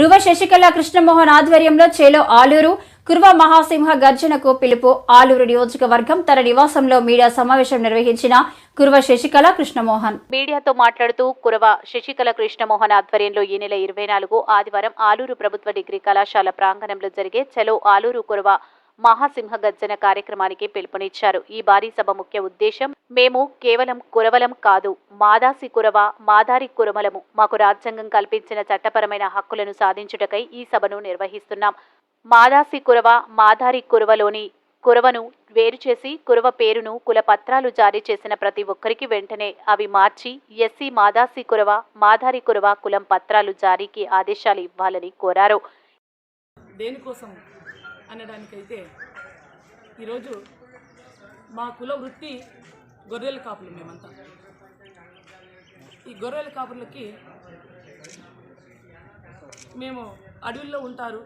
రువ శశికళ కృష్ణమోహన్ ఆధ్వర్యంలో చేలో ఆలూరు కుర్వ మహాసింహ గర్జనకు పిలుపు. ఆలూరు నియోజకవర్గం తన నివాసంలో మీడియా సమావేశం నిర్వహించిన కుర్వ శశికళ కృష్ణమోహన్. మీడియాతో మాట్లాడుతూ కురవ శశికళ కృష్ణమోహన్ ఆధ్వర్యంలో ఈ నెల ఇరవై నాలుగు ఆదివారం ఆలూరు ప్రభుత్వ డిగ్రీ కళాశాల ప్రాంగణంలో జరిగే చలో ఆలూరు కురవ మహాసింహ గర్జన కార్యక్రమానికి పిలుపునిచ్చారు. ఈ భారీ సభ ముఖ్య ఉద్దేశం మేము కేవలం కురవలం కాదు మాదాసి కురవ మాదారి కురమలము. మాకు రాజ్యాంగం కల్పించిన చట్టపరమైన హక్కులను సాధించుటకై ఈ సభను నిర్వహిస్తున్నాం. మాదాసి కురవ మాదారి కురవలోని కురవను వేరు చేసి కురవ పేరును కుల పత్రాలు జారీ చేసిన ప్రతి ఒక్కరికి వెంటనే అవి మార్చి ఎస్సీ మాదాసి కురవ మాదారి కురవ కులం పత్రాలు జారీకి ఆదేశాలు ఇవ్వాలని కోరారు. దేనికోసం? అనడానికైతే ఈరోజు మా కుల వృత్తి గొర్రెల కాపులు మేమంతా. ఈ గొర్రెల కాపులకి మేము అడవుల్లో ఉంటారు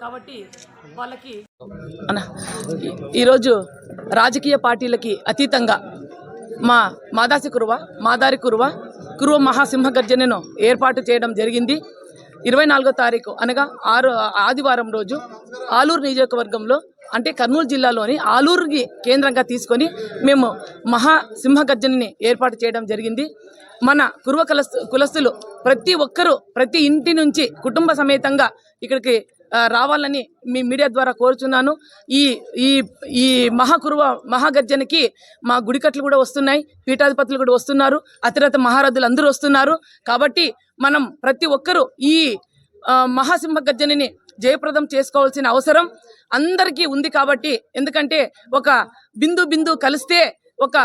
కాబట్టి వాళ్ళకి ఈ- ఈరోజు రాజకీయ పార్టీలకి అతీతంగా మా మాదాసి కురువ మాదారి కురువ కురువ మహాసింహ గర్జనను ఏర్పాటు చేయడం జరిగింది. ఇరవై నాలుగో తారీఖు అనగా ఆరు ఆదివారం రోజు ఆలూరు నియోజకవర్గంలో అంటే కర్నూలు జిల్లాలోని ఆలూరుకి కేంద్రంగా తీసుకొని మేము మహా సింహగర్జనని ఏర్పాటు చేయడం జరిగింది. మన కురువ కులస్తు కులస్తులు ప్రతి ఒక్కరూ ప్రతి ఇంటి నుంచి కుటుంబ సమేతంగా ఇక్కడికి రావాలని మీ మీడియా ద్వారా కోరుచున్నాను. ఈ ఈ ఈ మహాకురువ మహాగర్జనకి మా గుడికట్లు కూడా వస్తున్నాయి పీఠాధిపతులు కూడా వస్తున్నారు అతిరత మహారథులు అందరూ వస్తున్నారు. కాబట్టి మనం ప్రతి ఒక్కరూ ఈ మహాసింహ గర్జనని జయప్రదం చేసుకోవాల్సిన అవసరం అందరికీ ఉంది కాబట్టి ఎందుకంటే ఒక బిందు బిందు కలిస్తే ఒక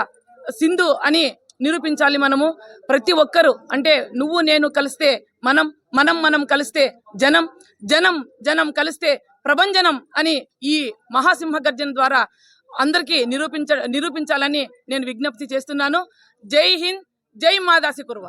సింధు అని నిరూపించాలి మనము. ప్రతి ఒక్కరు అంటే నువ్వు నేను కలిస్తే మనం మనం మనం కలిస్తే జనం జనం జనం కలిస్తే ప్రభంజనం అని ఈ మహాసింహ గర్జన ద్వారా అందరికీ నిరూపించ నిరూపించాలని నేను విజ్ఞప్తి చేస్తున్నాను. జై హింద్ జై మాదాసి కుర్వ